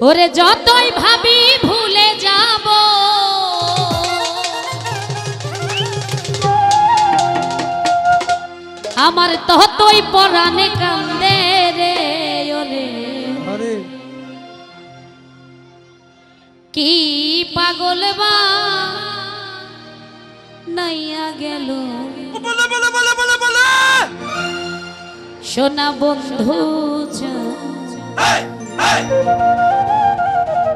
ওরে যতই ভাবি ভুলে যাব। আমার ততই পরাণে কান্দে রে ওরে। কি পাগল বা? নাইয়া গেল। বলে বলে বলে বলে বলে। সোনা বন্ধু ভুলে যাব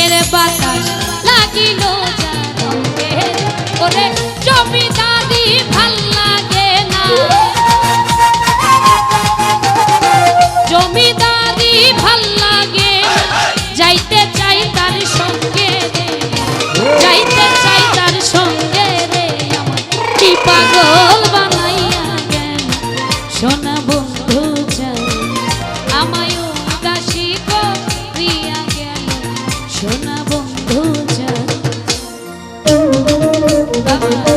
প্রেমের বাতাস লাগিল লাগে না। লাগে, যাইতে চাই তার সঙ্গে যাইতে চাই তার সঙ্গে কি পাগল বাবা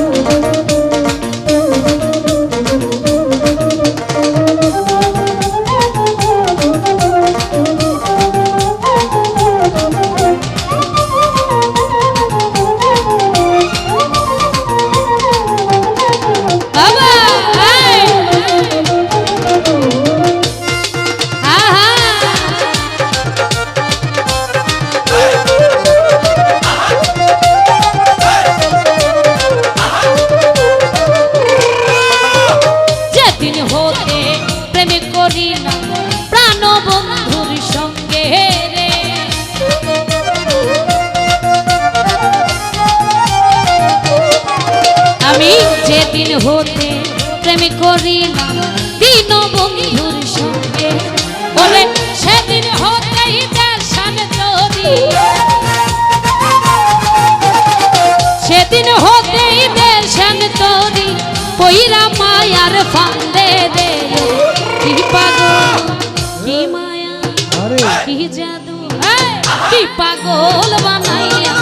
আমি যেদিন হতে প্রেমে করিলাম দিন বন্ধুর সঙ্গে। বলে সেদিন হতেই দর্শন তরি সেদিন হতেই দর্শন তরি পইরা মায়ার ফান্দে দে। কি পাগল কি মায়া কি জাদু কি পাগল বানাইয়া।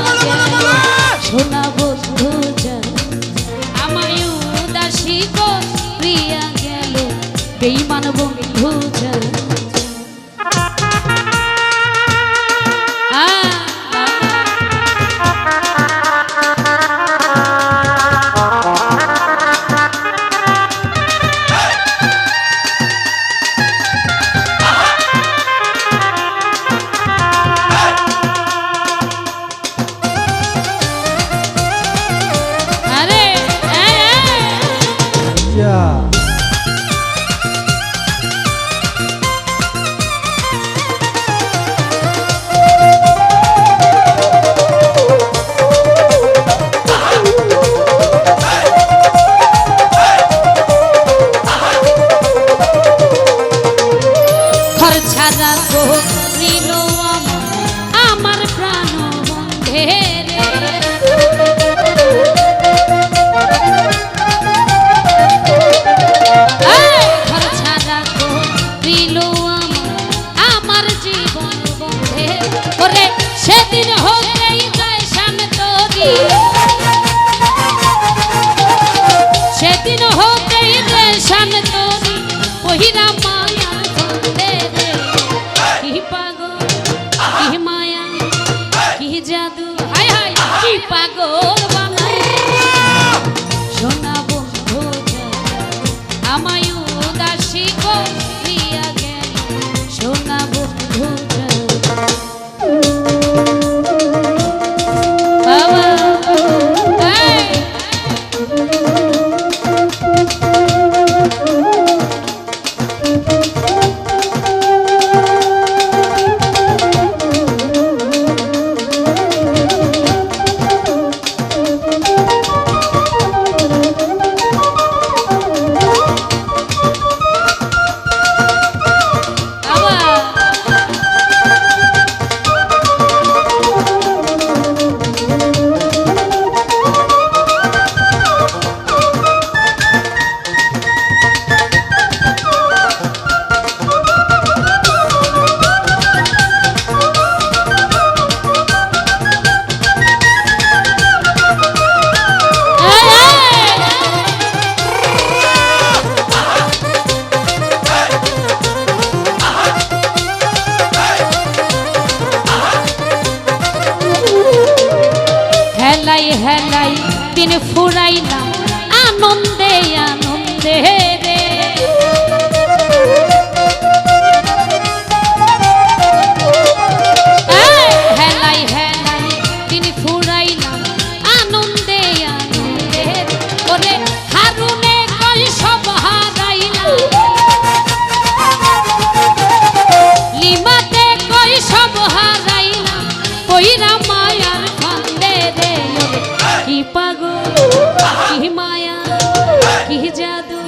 কি জাদু?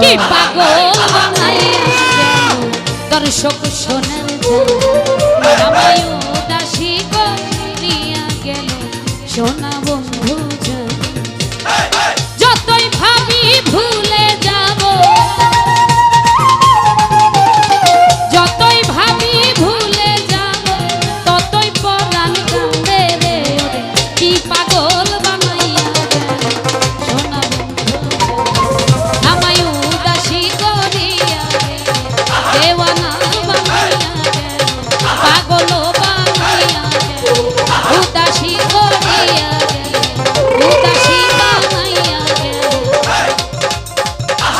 কি পাগল দর্শক শোনেন আমায় উদাসী করিয়া গেল। সোনা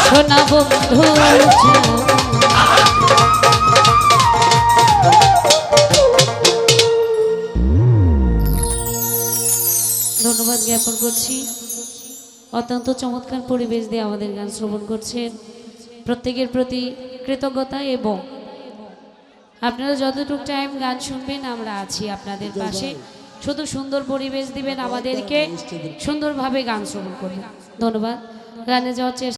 সোনা বন্ধু ধন্যবাদ জ্ঞাপন করছি। অত্যন্ত চমৎকার পরিবেশ দিয়ে আমাদের গান শ্রবণ করছেন। প্রত্যেকের প্রতি কৃতজ্ঞতা এবং আপনারা যতটুকু টাইম গান শুনবেন আমরা আছি আপনাদের পাশে। শুধু সুন্দর পরিবেশ দিবেন আমাদেরকে সুন্দরভাবে গান শ্রবণ করবেন ধন্যবাদ। গানে যাওয়ার চেষ্টা